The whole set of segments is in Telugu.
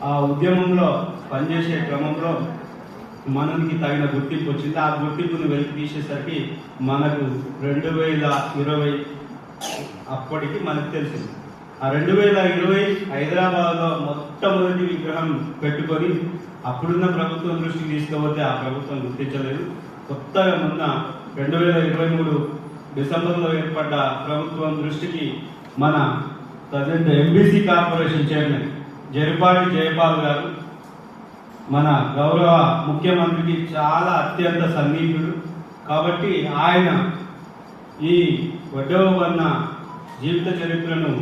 ఆ ఉద్యమంలో పనిచేసే క్రమంలో మనకి తగిన గుర్తింపు వచ్చింది. ఆ గుర్తింపును వెలికి తీసేసరికి మనకు రెండు వేల ఇరవై అప్పటికి మనకు తెలిసింది. ఆ రెండు వేల ఇరవై హైదరాబాద్లో మొట్టమొదటి విగ్రహం పెట్టుకొని అప్పుడున్న ప్రభుత్వం దృష్టికి తీసుకుపోతే ఆ ప్రభుత్వం గుర్తించలేదు. కొత్తగా మొన్న రెండు వేల ఇరవై మూడు డిసెంబర్లో ఏర్పడ్డ ప్రభుత్వం దృష్టికి మన present MBC corporation chairman Jaripati Jayapal garu మన గౌరవ ముఖ్యమంత్రికి చాలా అత్యంత సన్నిహితుడు. కాబట్టి ఆయన ఈ వడ్డవన్న జీవిత చరిత్రను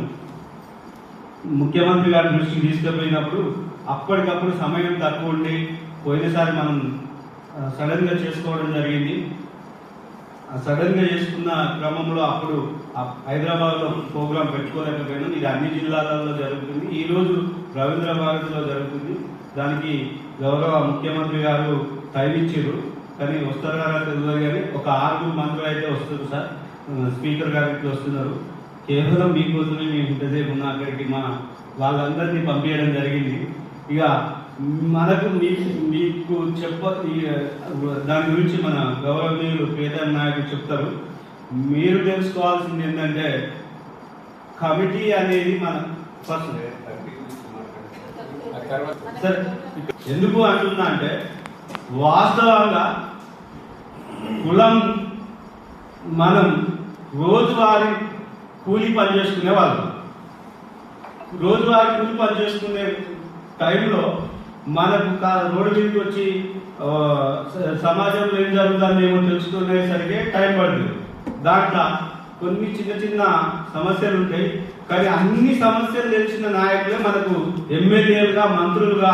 ముఖ్యమంత్రి గారి దృష్టికి తీసుకుపోయినప్పుడు అప్పటికప్పుడు సమయం తక్కువ ఉండి పోయినసారి మనం సడన్గా చేసుకోవడం జరిగింది. సడన్గా చేసుకున్న క్రమంలో అప్పుడు హైదరాబాద్లో ప్రోగ్రాం పెట్టుకోలేకపోయాను ఇది అన్ని జిల్లాలలో జరుగుతుంది. ఈరోజు రవీంద్ర భారతిలో జరుగుతుంది. దానికి గౌరవ ముఖ్యమంత్రి గారు టైం ఇచ్చారు. కానీ వస్తారు తెలియదు కానీ ఒక ఆరుగురు మంత్రులు అయితే వస్తారు సార్. స్పీకర్ గారు ఇట్లా వస్తున్నారు. కేవలం మీకోసమే మేము ఇంతసేపు ఉన్న అక్కడికి మా వాళ్ళందరినీ పంపించడం జరిగింది. ఇక మనకు మీకు మీకు చెప్ప దాని గురించి మన గౌరవనీయులు పేద నాయకులు చెప్తారు. మీరు తెలుసుకోవాల్సింది ఏంటంటే కమిటీ అనేది మన ఫస్ట్. ఎందుకు అంటున్నా అంటే వాస్తవంగా కులం మనం రోజువారీ కూలి పని చేసుకునే వాళ్ళు. రోజువారీ కూలి పని చేసుకునే టైంలో మనకు రోడ్డు మీదకి వచ్చి సమాజంలో ఏం జరుగుతుందో ఏమో తెలుసుకునేసరికి టైం పడుతుంది. దాంట్లో కొన్ని చిన్న చిన్న సమస్యలు ఉంటాయి. కానీ అన్ని సమస్యలు తెలిసిన నాయకులే మనకు ఎమ్మెల్యేలుగా మంత్రులుగా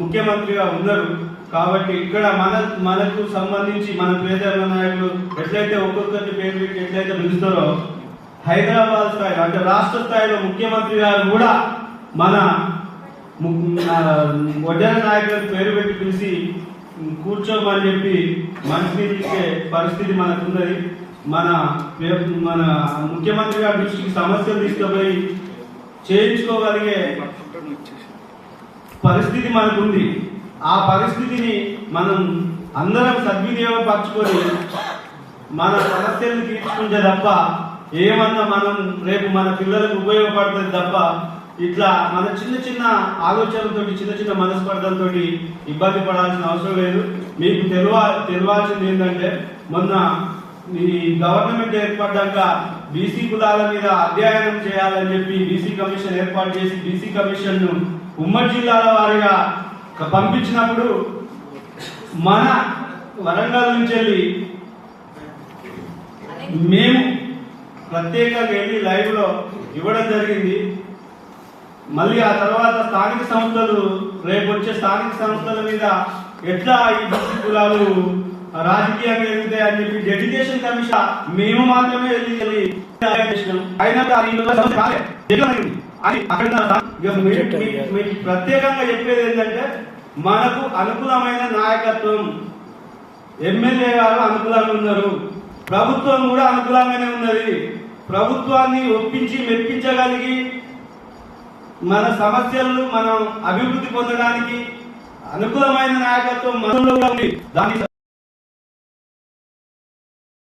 ముఖ్యమంత్రిగా ఉన్నారు. కాబట్టి ఇక్కడ మన మనకు సంబంధించి మన పేదల నాయకులు ఎట్లయితే ఒక్కొక్కరిని పేరు పెట్టి ఎట్లయితే పిలుస్తారో హైదరాబాద్ స్థాయిలో అంటే రాష్ట్ర స్థాయిలో ముఖ్యమంత్రి గారు కూడా మన వడ్డన నాయకులకు పేరు పెట్టి పిలిచి కూర్చోమని చెప్పి మంచినీళ్ళు ఇచ్చే పరిస్థితి మనకు ఉన్నది. మన మన ముఖ్యమంత్రి గారి దృష్టికి సమస్యలు తీసుకుపోయి చేయించుకోగలిగే పరిస్థితి మనకుంది. ఆ పరిస్థితిని మనం అందరం సద్వినియోగపరచుకొని మన సమస్యలను తీర్చుకుంటే తప్ప ఏమన్నా మనం రేపు మన పిల్లలకు ఉపయోగపడుతుంది తప్ప ఇట్లా మన చిన్న చిన్న ఆలోచనలతో చిన్న చిన్న మనస్పర్ధలతో ఇబ్బంది పడాల్సిన అవసరం లేదు. మీకు తెలివ తెలియాల్సింది ఏంటంటే మొన్న ఈ గవర్నమెంట్ ఏర్పడ్డాక బీసీ కులాల మీద అధ్యయనం చేయాలని చెప్పి బీసీ కమిషన్ ఏర్పాటు చేసి బీసీ కమిషన్ను ఉమ్మడి జిల్లాల వారిగా పంపించినప్పుడు మన వరంగల్ నుంచి వెళ్ళి మేము ప్రత్యేకంగా వెళ్ళి లైవ్లో ఇవ్వడం జరిగింది. మళ్ళీ ఆ తర్వాత స్థానిక సంస్థలు రేపు వచ్చే స్థానిక సంస్థల మీద ఎట్లా ఈ బీసీ కులాలు రాజకీయంగా ఎదుగుతాయి అని చెప్పి డెడికేషన్ కమిషన్ మేము మాత్రమే వెళ్ళి. అయినా అక్కడ మీకు ప్రత్యేకంగా చెప్పేది ఏంటంటే మనకు అనుకూలమైన నాయకత్వం ఎమ్మెల్యే గారు అనుకూలంగా ఉన్నారు. ప్రభుత్వం కూడా అనుకూలంగానే ఉన్నది. ప్రభుత్వాన్ని ఒప్పించి మెప్పించగలిగి మన సమస్యలను మనం అభివృద్ధి పొందడానికి అనుకూలమైన నాయకత్వం మనలో ఉంది. దాన్ని